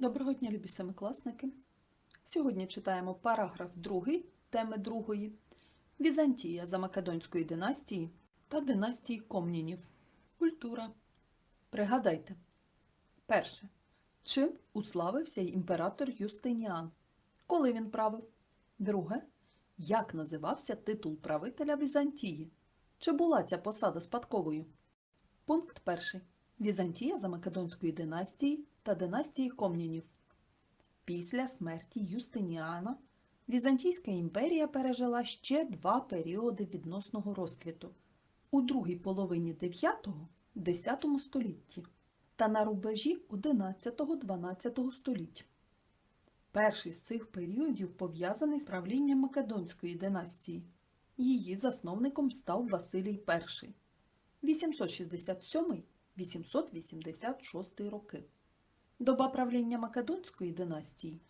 Доброго дня, любі семикласники! Сьогодні читаємо параграф 2 теми 2 Візантія за Македонської династії та династії Комнінів. Культура. Пригадайте. Перше. Чим уславився імператор Юстиніан? Коли він правив? Друге. Як називався титул правителя Візантії? Чи була ця посада спадковою? Пункт перший. Візантія за Македонської династії та династії Комнінів. Після смерті Юстиніана Візантійська імперія пережила ще два періоди відносного розквіту у другій половині 9-10 столітті та на рубежі 11-12 століть. Перший з цих періодів пов'язаний з правлінням Македонської династії. Її засновником став Василій І. 867-886 роки. Доба правління Македонської династії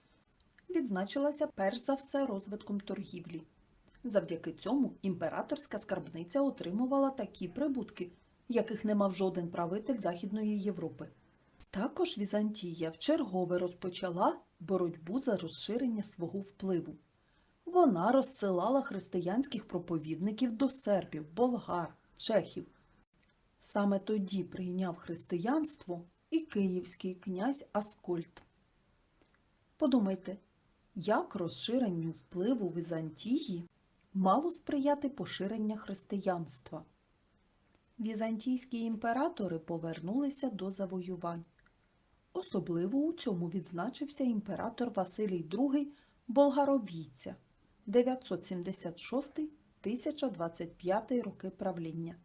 відзначилася перш за все розвитком торгівлі. Завдяки цьому імператорська скарбниця отримувала такі прибутки, яких не мав жоден правитель Західної Європи. Також Візантія вчергове розпочала боротьбу за розширення свого впливу. Вона розсилала християнських проповідників до сербів, болгар, чехів. Саме тоді прийняв християнство і київський князь Аскольд. Подумайте, як розширенню впливу Візантії мало сприяти поширення християнства. Візантійські імператори повернулися до завоювань. Особливо у цьому відзначився імператор Василій II Болгаробійця 976-1025 роки правління.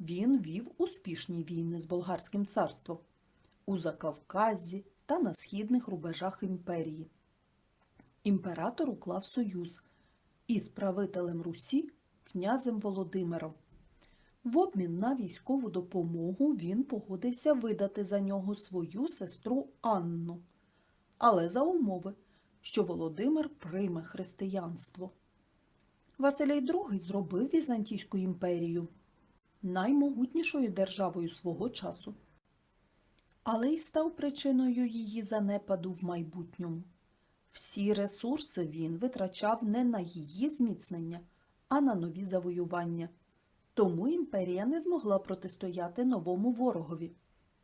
Він вів успішні війни з Болгарським царством у Закавказзі та на східних рубежах імперії. Імператор уклав союз із правителем Русі князем Володимиром. В обмін на військову допомогу він погодився видати за нього свою сестру Анну, але за умови, що Володимир прийме християнство. Василій II зробив Візантійську імперію наймогутнішою державою свого часу, але й став причиною її занепаду в майбутньому. Всі ресурси він витрачав не на її зміцнення, а на нові завоювання. Тому імперія не змогла протистояти новому ворогові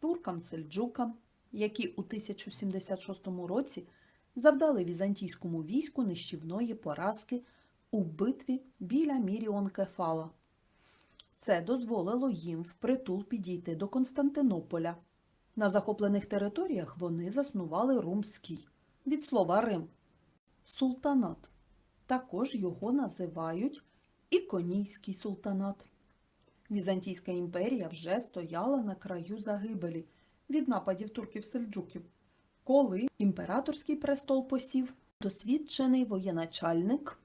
туркам-сельджукам, які у 1076 році завдали візантійському війську нищівної поразки у битві біля Міріон-Кефала. Це дозволило їм впритул підійти до Константинополя. На захоплених територіях вони заснували Румський від слова Рим. Султанат. Також його називають Іконійський султанат. Візантійська імперія вже стояла на краю загибелі від нападів турків-сельджуків, коли імператорський престол посів досвідчений воєначальник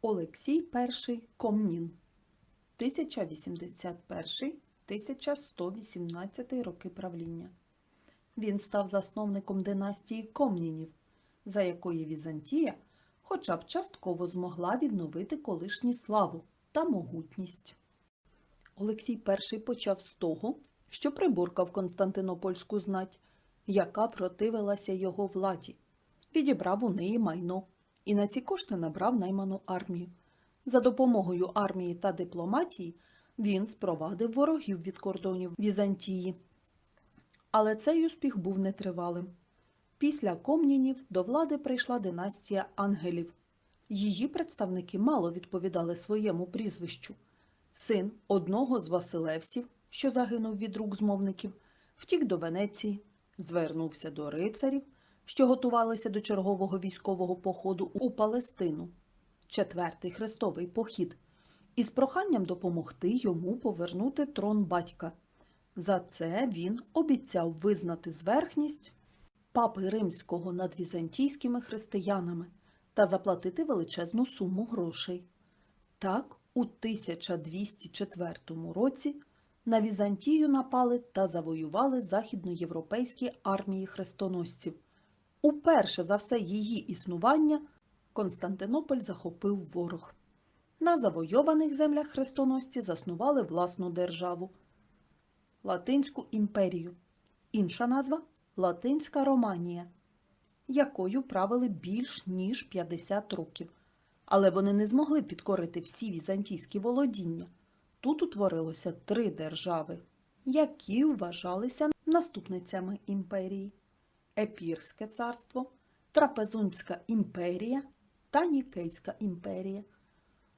Олексій І Комнін 1081-1118 роки правління. Він став засновником династії Комнінів, за якої Візантія хоча б частково змогла відновити колишню славу та могутність. Олексій І почав з того, що приборкав Константинопольську знать, яка противилася його владі, відібрав у неї майно і на ці кошти набрав найману армію. За допомогою армії та дипломатії він спровадив ворогів від кордонів Візантії. Але цей успіх був нетривалим. Після комнінів до влади прийшла династія ангелів. Її представники мало відповідали своєму прізвищу. Син одного з Василевсів, що загинув від рук змовників, втік до Венеції, звернувся до рицарів, що готувалися до чергового військового походу у Палестину, четвертий хрестовий похід, із проханням допомогти йому повернути трон батька. За це він обіцяв визнати зверхність папи римського над візантійськими християнами та заплатити величезну суму грошей. Так, у 1204 році на Візантію напали та завоювали західноєвропейські армії хрестоносців. Уперше за все її існування Константинополь захопив ворог. На завойованих землях хрестоносці заснували власну державу Латинську імперію. Інша назва Латинська Романія якою правили більш ніж 50 років. Але вони не змогли підкорити всі візантійські володіння. Тут утворилося три держави, які вважалися наступницями імперії: Епірське царство, Трапезунська імперія та Нікейська імперія.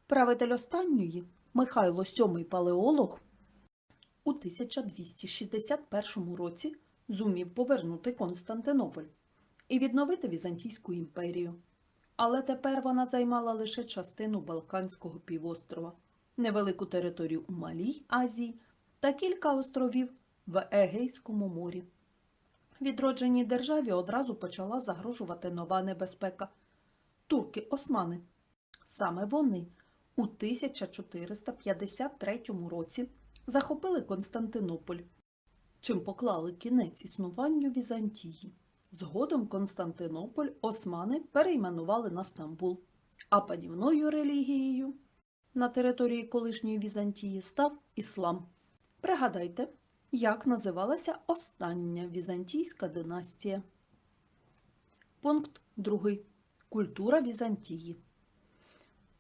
Правитель останньої Михайло VII Палеолог у 1261 році зумів повернути Константинополь і відновити Візантійську імперію. Але тепер вона займала лише частину Балканського півострова, невелику територію у Малій Азії та кілька островів в Егейському морі. Відродженій державі одразу почала загрожувати нова небезпека турки-османи. Саме вони у 1453 році захопили Константинополь, чим поклали кінець існуванню Візантії. Згодом Константинополь османи перейменували на Стамбул, а панівною релігією на території колишньої Візантії став іслам. Пригадайте, як називалася остання візантійська династія. Пункт 2. Культура Візантії.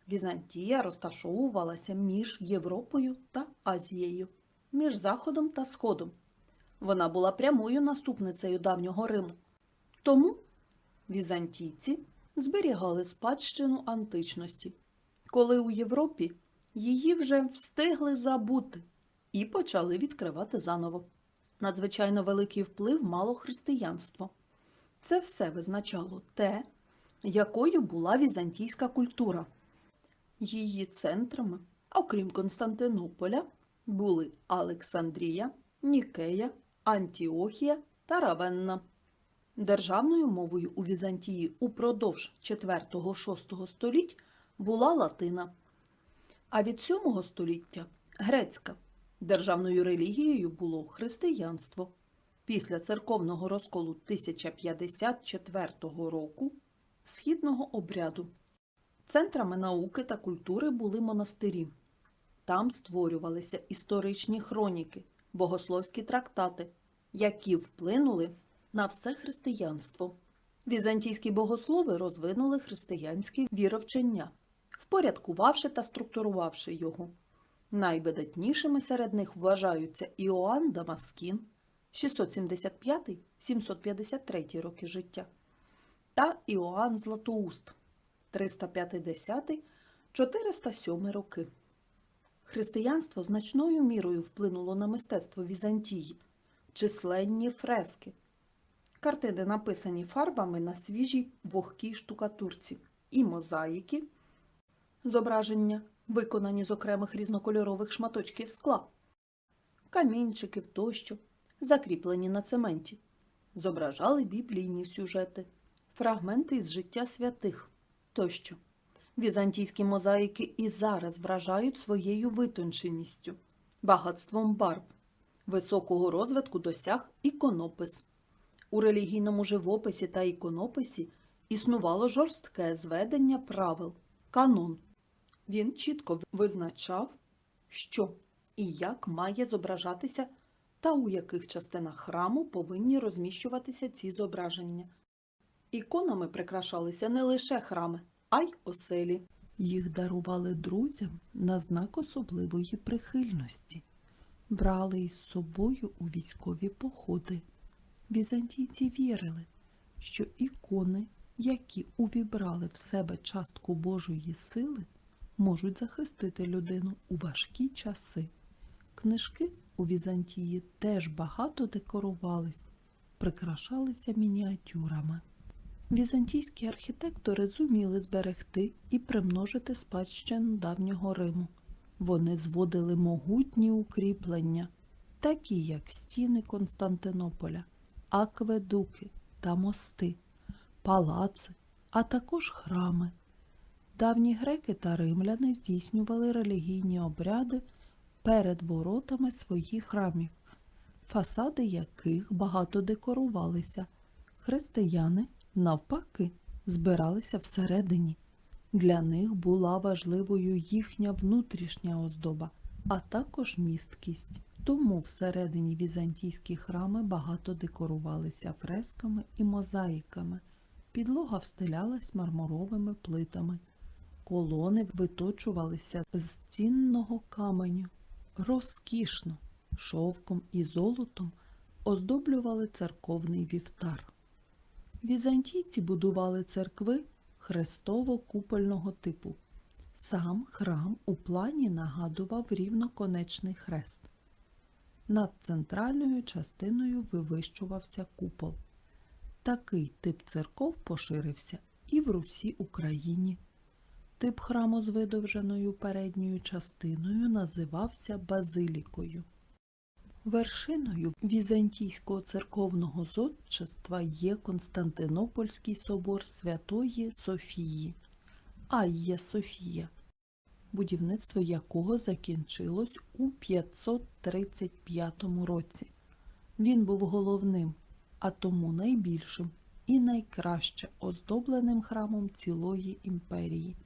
Візантія розташовувалася між Європою та Азією, між Заходом та Сходом. Вона була прямою наступницею давнього Риму. Тому візантійці зберігали спадщину античності, коли у Європі її вже встигли забути і почали відкривати заново. Надзвичайно великий вплив мало християнство. Це все визначало те, якою була візантійська культура. Її центрами, окрім Константинополя, були Олександрія, Нікея, Антіохія та Равенна. Державною мовою у Візантії упродовж 4-6 століть була латина, а від 7 століття грецька. Державною релігією було християнство. Після церковного розколу 1054 року східного обряду. Центрами науки та культури були монастирі. Там створювалися історичні хроніки, богословські трактати, які вплинули на все християнство. Візантійські богослови розвинули християнське віровчення, впорядкувавши та структурувавши його. Найвидатнішими серед них вважаються Іоанн Дамаскін 675-753 роки життя та Іоанн Златоуст 350-407 роки. Християнство значною мірою вплинуло на мистецтво Візантії, численні фрески. Картини написані фарбами на свіжій вогкій штукатурці. І мозаїки, зображення, виконані з окремих різнокольорових шматочків скла, камінчиків тощо, закріплені на цементі, зображали біблійні сюжети, фрагменти із життя святих тощо. Візантійські мозаїки і зараз вражають своєю витонченістю, багатством барв. Високого розвитку досяг іконопис. У релігійному живописі та іконописі існувало жорстке зведення правил, канон. Він чітко визначав, що і як має зображатися та у яких частинах храму повинні розміщуватися ці зображення. Іконами прикрашалися не лише храми, а й оселі. Їх дарували друзям на знак особливої прихильності, брали із собою у військові походи. Візантійці вірили, що ікони, які увібрали в себе частку Божої сили, можуть захистити людину у важкі часи. Книжки у Візантії теж багато декорувались, прикрашалися мініатюрами. Візантійські архітектори зуміли зберегти і примножити спадщину давнього Риму. Вони зводили могутні укріплення, такі як стіни Константинополя, акведуки та мости, палаци, а також храми. Давні греки та римляни здійснювали релігійні обряди перед воротами своїх храмів, фасади яких багато декорувалися. Християни навпаки, збиралися всередині. Для них була важливою їхня внутрішня оздоба, а також місткість. Тому всередині візантійські храми багато декорувалися фресками і мозаїками, Підлога встилялась мармуровими плитами. Колони виточувалися з цінного каменю. Розкішно, шовком і золотом оздоблювали церковний вівтар. Візантійці будували церкви хрестово-купольного типу. Сам храм у плані нагадував рівноконечний хрест. Над центральною частиною вивищувався купол. Такий тип церков поширився і в Русі Україні. Тип храму з видовженою передньою частиною називався базилікою. Вершиною візантійського церковного зодчества є Константинопольський собор Святої Софії, Айя Софія, будівництво якого закінчилось у 535 році. Він був головним, а тому найбільшим і найкраще оздобленим храмом цілої імперії.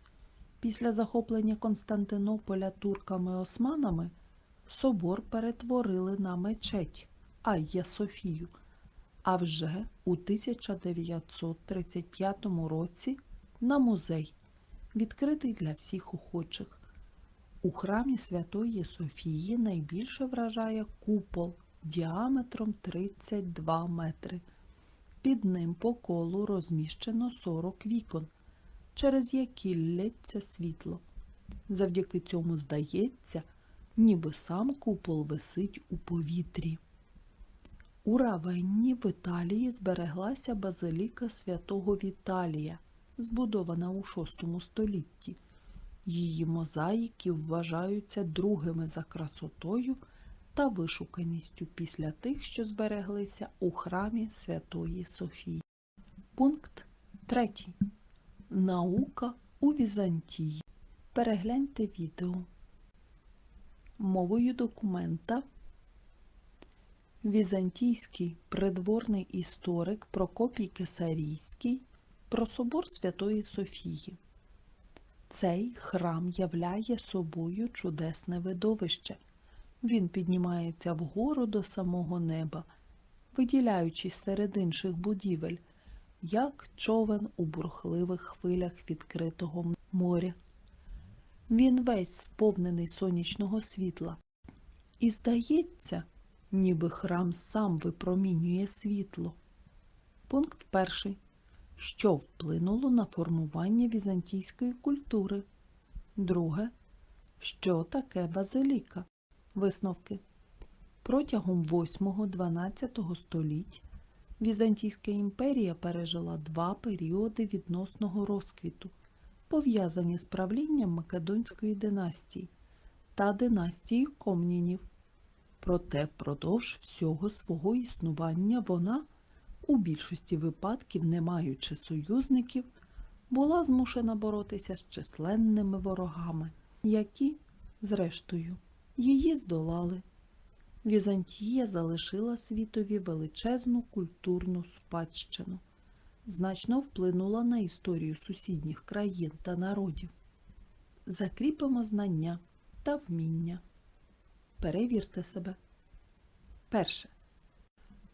Після захоплення Константинополя турками-османами собор перетворили на мечеть Айя Софію, а вже у 1935 році на музей, відкритий для всіх охочих. У храмі Святої Софії найбільше вражає купол діаметром 32 метри. Під ним по колу розміщено 40 вікон, через які лється світло. Завдяки цьому здається, ніби сам купол висить у повітрі. У Равенні в Італії збереглася базиліка святого Віталія, збудована у VI столітті. Її мозаїки вважаються другими за красотою та вишуканістю після тих, що збереглися у храмі Святої Софії. Пункт 3. Наука у Візантії. Перегляньте відео. Мовою документа Візантійський придворний історик Прокопій Кесарійський про собор Святої Софії. Цей храм являє собою чудесне видовище. Він піднімається вгору до самого неба, виділяючись серед інших будівель, як човен у бурхливих хвилях відкритого моря. Він весь сповнений сонячного світла. І здається, ніби храм сам випромінює світло. Пункт перший. Що вплинуло на формування візантійської культури? Друге. Що таке базиліка? Висновки. Протягом 8-12 століть Візантійська імперія пережила два періоди відносного розквіту, пов'язані з правлінням Македонської династії та династії Комнінів. Проте впродовж всього свого існування вона, у більшості випадків не маючи союзників, була змушена боротися з численними ворогами, які, зрештою, її здолали. Візантія залишила світові величезну культурну спадщину, значно вплинула на історію сусідніх країн та народів. Закріпимо знання та вміння. Перевірте себе. Перше.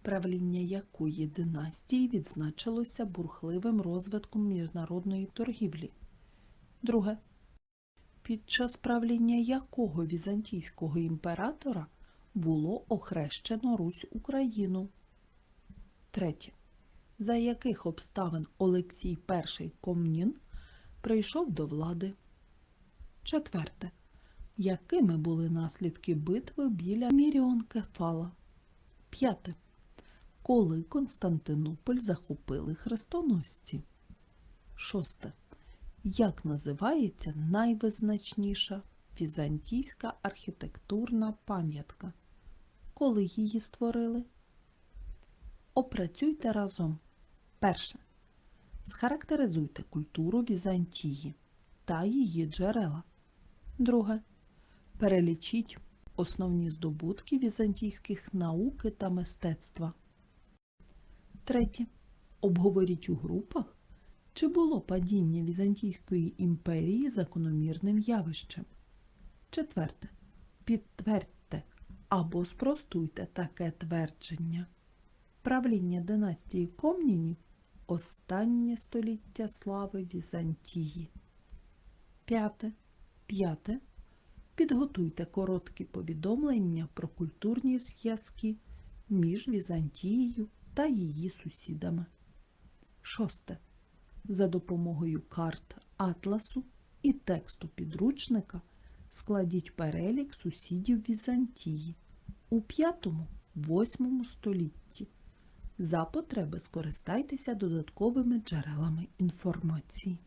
Правління якої династії відзначилося бурхливим розвитком міжнародної торгівлі. Друге. Під час правління якого візантійського імператора було охрещено Русь Україну. Третє. За яких обставин Олексій І Комнін прийшов до влади? Четверте. Якими були наслідки битви біля Міріон-Кефала? П'яте. Коли Константинополь захопили хрестоносці? Шосте. Як називається найвизначніша візантійська архітектурна пам'ятка? Коли її створили? Опрацюйте разом. Перше. Схарактеризуйте культуру Візантії та її джерела. Друге. Перелічіть основні здобутки візантійських науки та мистецтва. Третє. Обговоріть у групах, чи було падіння Візантійської імперії закономірним явищем. Четверте. Підтвердьте або спростуйте таке твердження. Правління династії Комнінів Останнє століття слави Візантії. П'яте. П'яте. Підготуйте короткі повідомлення про культурні зв'язки між Візантією та її сусідами. Шосте. За допомогою карт атласу і тексту підручника складіть перелік сусідів Візантії у 5-8 столітті. За потреби скористайтеся додатковими джерелами інформації.